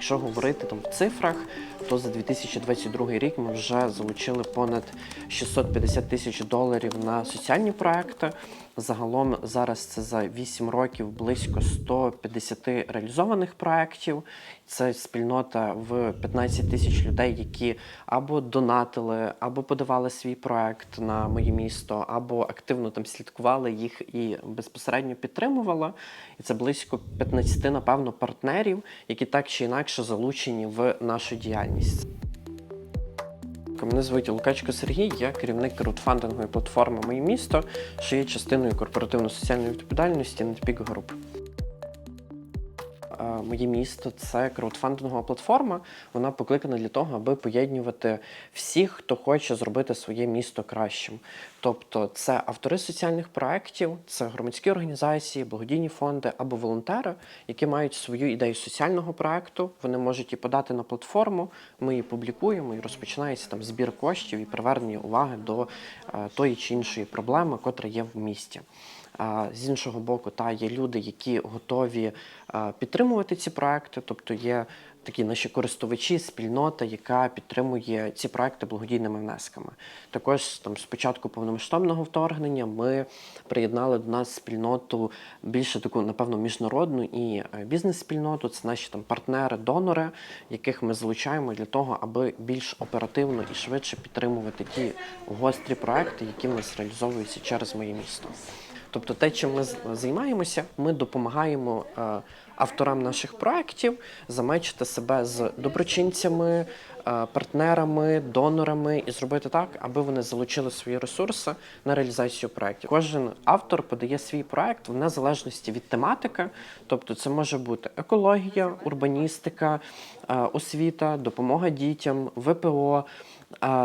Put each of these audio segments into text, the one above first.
якщо говорити там в цифрах, то за 2022 рік ми вже залучили понад 650 тисяч доларів на соціальні проекти. Загалом зараз це за 8 років близько 150 реалізованих проєктів. Це спільнота в 15 тисяч людей, які або донатили, або подавали свій проект на моє місто, або активно там слідкували їх і безпосередньо підтримували. І це близько 15, напевно, партнерів, які так чи інакше залучені в нашу діяльність. Мене звуть Лукачко Сергій, я керівник краудфандингової платформи Моє місто, що є частиною корпоративно-соціальної відповідальності Netpeak Group. Моє місто це краудфандингова платформа. Вона покликана для того, аби поєднувати всіх, хто хоче зробити своє місто кращим. Тобто, це автори соціальних проєктів, це громадські організації, благодійні фонди або волонтери, які мають свою ідею соціального проєкту. Вони можуть її подати на платформу. Ми її публікуємо і розпочинається там збір коштів і привернення уваги до е, тої чи іншої проблеми, котра є в місті. З іншого боку, та є люди, які готові підтримувати ці проекти, тобто є такі наші користувачі, спільнота, яка підтримує ці проекти благодійними внесками. Також там з початку повномасштабного вторгнення ми приєднали до нас спільноту більше таку, напевно, міжнародну і е, бізнес-спільноту. Це наші там партнери, донори, яких ми залучаємо для того, аби більш оперативно і швидше підтримувати ті гострі проекти, які в нас реалізовуються через моє місто. Тобто, те, чим ми займаємося, ми допомагаємо е, авторам наших проєктів замечити себе з доброчинцями, партнерами, донорами і зробити так, аби вони залучили свої ресурси на реалізацію проєктів. Кожен автор подає свій проєкт в незалежності від тематики, тобто це може бути екологія, урбаністика, е, освіта, допомога дітям, ВПО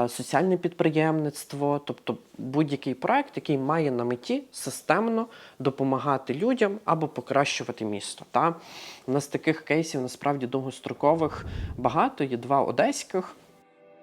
соціальне підприємництво, тобто будь-який проект, який має на меті системно допомагати людям або покращувати місто. Та? У нас таких кейсів насправді довгострокових багато, є два одеських.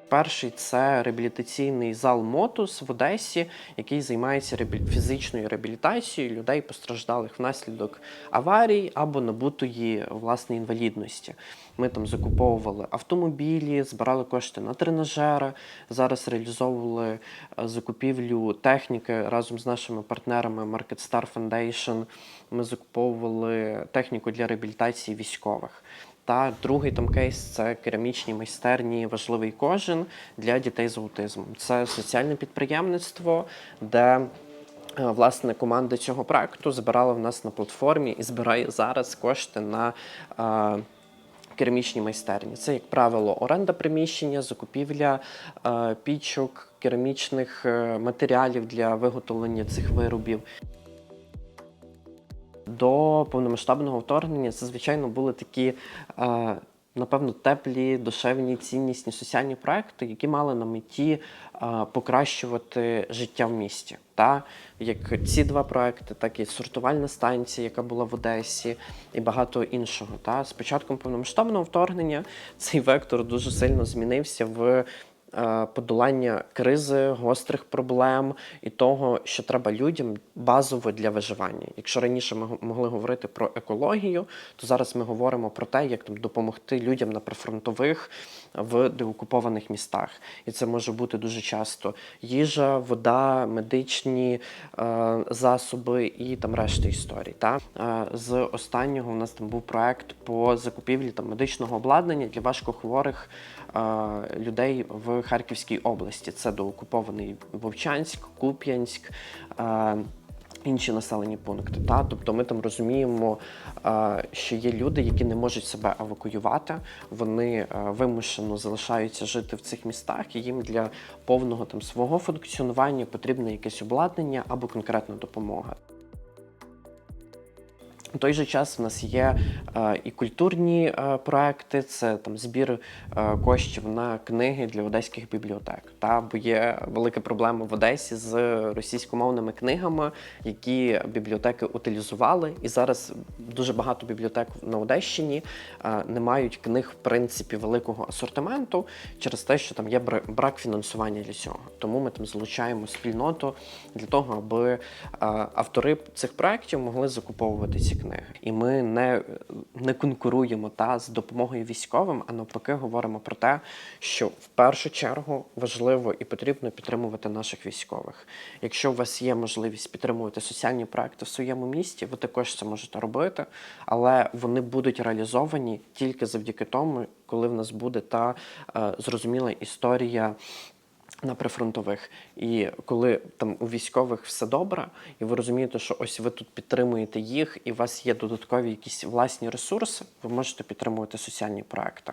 Перший це реабілітаційний зал Мотус в Одесі, який займається фізичною реабілітацією людей, постраждалих внаслідок аварій або набутої власне інвалідності. Ми там закуповували автомобілі, збирали кошти на тренажери. Зараз реалізовували е, закупівлю техніки разом з нашими партнерами Market Star Foundation. Ми закуповували техніку для реабілітації військових. Та другий там кейс це керамічні майстерні важливий кожен для дітей з аутизмом. Це соціальне підприємництво, де е, власне команда цього проекту збирала в нас на платформі і збирає зараз кошти на. е, Керамічні майстерні. Це, як правило, оренда приміщення, закупівля е, пічок, керамічних е, матеріалів для виготовлення цих виробів. До повномасштабного вторгнення це, звичайно, були такі, е, напевно, теплі, душевні, ціннісні соціальні проекти, які мали на меті е, покращувати життя в місті. Та? Як ці два проекти, так і сортувальна станція, яка була в Одесі, і багато іншого. Та? З початком повномасштабного вторгнення цей вектор дуже сильно змінився в подолання кризи, гострих проблем і того, що треба людям базово для виживання. Якщо раніше ми могли говорити про екологію, то зараз ми говоримо про те, як там допомогти людям на прифронтових в деокупованих містах. І це може бути дуже часто їжа, вода, медичні е, засоби і там решта історій. Та? Е, з останнього у нас там був проект по закупівлі там медичного обладнання для важкохворих е, людей в Харківській області. Це доокупований Вовчанськ, Куп'янськ. Е, Інші населені пункти, та тобто ми там розуміємо, е, що є люди, які не можуть себе евакуювати, вони е, вимушено залишаються жити в цих містах, і їм для повного там свого функціонування потрібне якесь обладнання або конкретна допомога. У той же час в нас є е, і культурні е, проекти, це там збір е, коштів на книги для одеських бібліотек. Та бо є велика проблема в Одесі з російськомовними книгами, які бібліотеки утилізували. І зараз дуже багато бібліотек на Одещині е, не мають книг, в принципі, великого асортименту через те, що там є бра- брак фінансування для цього. Тому ми там залучаємо спільноту для того, аби е, автори цих проєктів могли закуповувати ці книги. І ми не, не конкуруємо та з допомогою військовим, а навпаки, говоримо про те, що в першу чергу важливо і потрібно підтримувати наших військових. Якщо у вас є можливість підтримувати соціальні проекти в своєму місті, ви також це можете робити, але вони будуть реалізовані тільки завдяки тому, коли в нас буде та е, зрозуміла історія. На прифронтових, і коли там у військових все добре, і ви розумієте, що ось ви тут підтримуєте їх, і у вас є додаткові якісь власні ресурси, ви можете підтримувати соціальні проекти.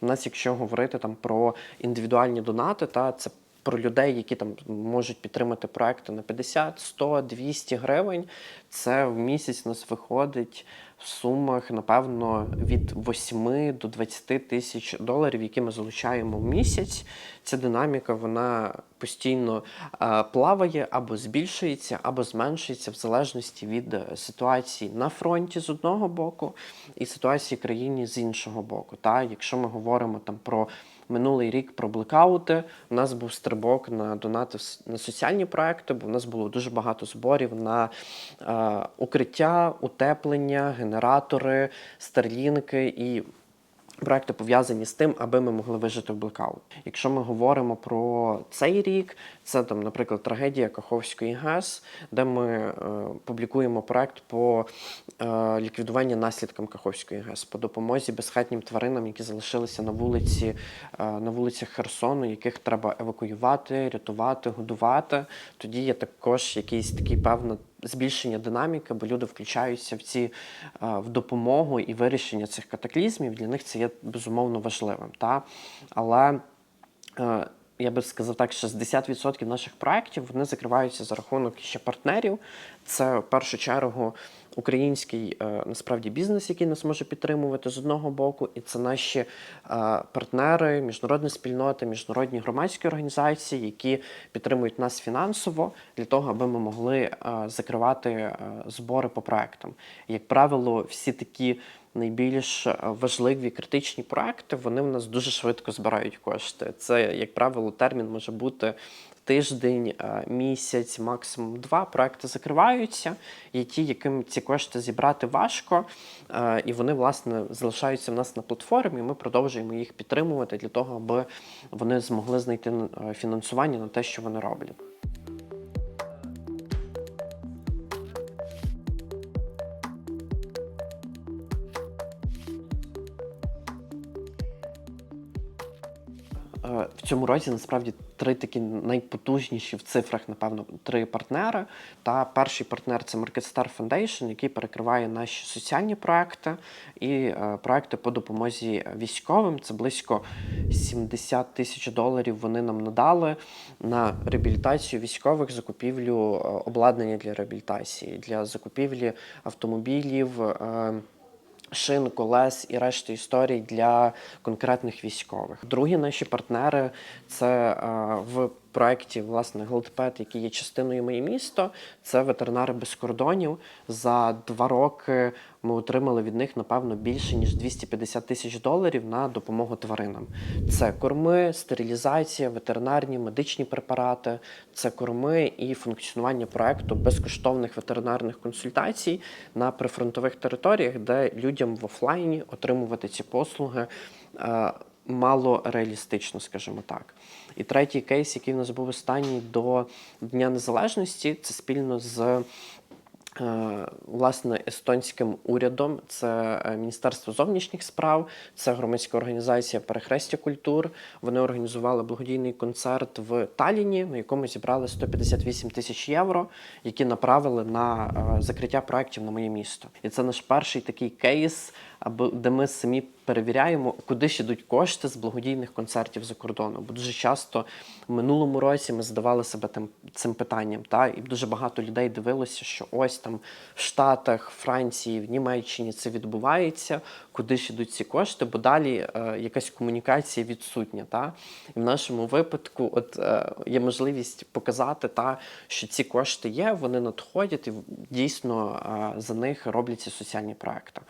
У нас, якщо говорити там про індивідуальні донати, та це про людей, які там можуть підтримати проекти на 50, 100, 200 гривень. Це в місяць у нас виходить в сумах, напевно, від 8 до 20 тисяч доларів, які ми залучаємо в місяць. Ця динаміка вона постійно е, плаває або збільшується, або зменшується в залежності від е, ситуації на фронті з одного боку і ситуації в країні з іншого боку. Та якщо ми говоримо там про минулий рік про блекаути. У нас був стрибок на донати на соціальні проекти, бо в нас було дуже багато зборів на е, укриття, утеплення, генератори, старлінки і. Проекти пов'язані з тим, аби ми могли вижити в блекаут. Якщо ми говоримо про цей рік, це там, наприклад, трагедія Каховської ГЕС, де ми е, публікуємо проект по е, ліквідуванню наслідкам Каховської ГЕС, по допомозі безхатнім тваринам, які залишилися на вулиці, е, на вулицях Херсону, яких треба евакуювати, рятувати, годувати. Тоді є також якийсь такий певна збільшення динаміки, бо люди включаються в ці е, в допомогу і вирішення цих катаклізмів. Для них це є безумовно важливим. Та? Але е, я би сказав так, 60% наших проєктів вони закриваються за рахунок ще партнерів. Це в першу чергу український е, насправді бізнес, який нас може підтримувати з одного боку, і це наші е, партнери, міжнародні спільноти, міжнародні громадські організації, які підтримують нас фінансово для того, аби ми могли е, закривати збори по проектам. Як правило, всі такі найбільш е, важливі критичні проекти, вони в нас дуже швидко збирають кошти. Це, як правило, термін може бути тиждень, е, місяць, максимум два. Проекти закриваються. Є ті, яким ці кошти зібрати важко, е, і вони власне залишаються в нас на платформі. Ми продовжуємо їх підтримувати для того, аби вони змогли знайти фінансування на те, що вони роблять. Цьому році насправді три такі найпотужніші в цифрах, напевно, три партнери. Та перший партнер це MarketStar Foundation, який перекриває наші соціальні проекти і е, проекти по допомозі військовим. Це близько 70 тисяч доларів. Вони нам надали на реабілітацію військових, закупівлю е, обладнання для реабілітації, для закупівлі автомобілів. е, шин, колес і решти історій для конкретних військових. Другі наші партнери це е, в проєкті власне Голдпет, який є частиною моє місто. Це ветеринари без кордонів. За два роки ми отримали від них напевно більше ніж 250 тисяч доларів на допомогу тваринам. Це корми, стерилізація, ветеринарні, медичні препарати, це корми і функціонування проекту безкоштовних ветеринарних консультацій на прифронтових територіях, де людям в офлайні отримувати ці послуги. е, Мало реалістично, скажімо так. І третій кейс, який в нас був останній до Дня Незалежності, це спільно з власне естонським урядом, це е, Міністерство зовнішніх справ, це громадська організація Перехрестя культур. Вони організували благодійний концерт в Таліні, на якому зібрали 158 тисяч євро, які направили на е, закриття проєктів на моє місто. І це наш перший такий кейс, аби де ми самі перевіряємо, куди ж ідуть кошти з благодійних концертів за кордоном. Бо дуже часто в минулому році ми задавали себе тим цим питанням, та і дуже багато людей дивилося, що ось там в Штатах, Франції, в Німеччині це відбувається, куди ж ідуть ці кошти, бо далі е, якась комунікація відсутня. Та? І в нашому випадку, от е, є можливість показати, та, що ці кошти є, вони надходять, і дійсно е, за них робляться соціальні проекти.